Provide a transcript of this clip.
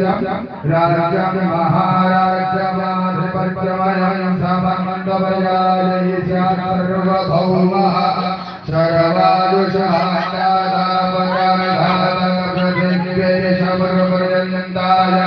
राज्यम महाराज्यम त्रिपत्रमयं समन्दपर्यायै स्यात् सर्वभौमः सर्वादुषाणादापराधानप्रतिग्रेशपर्यन्ताय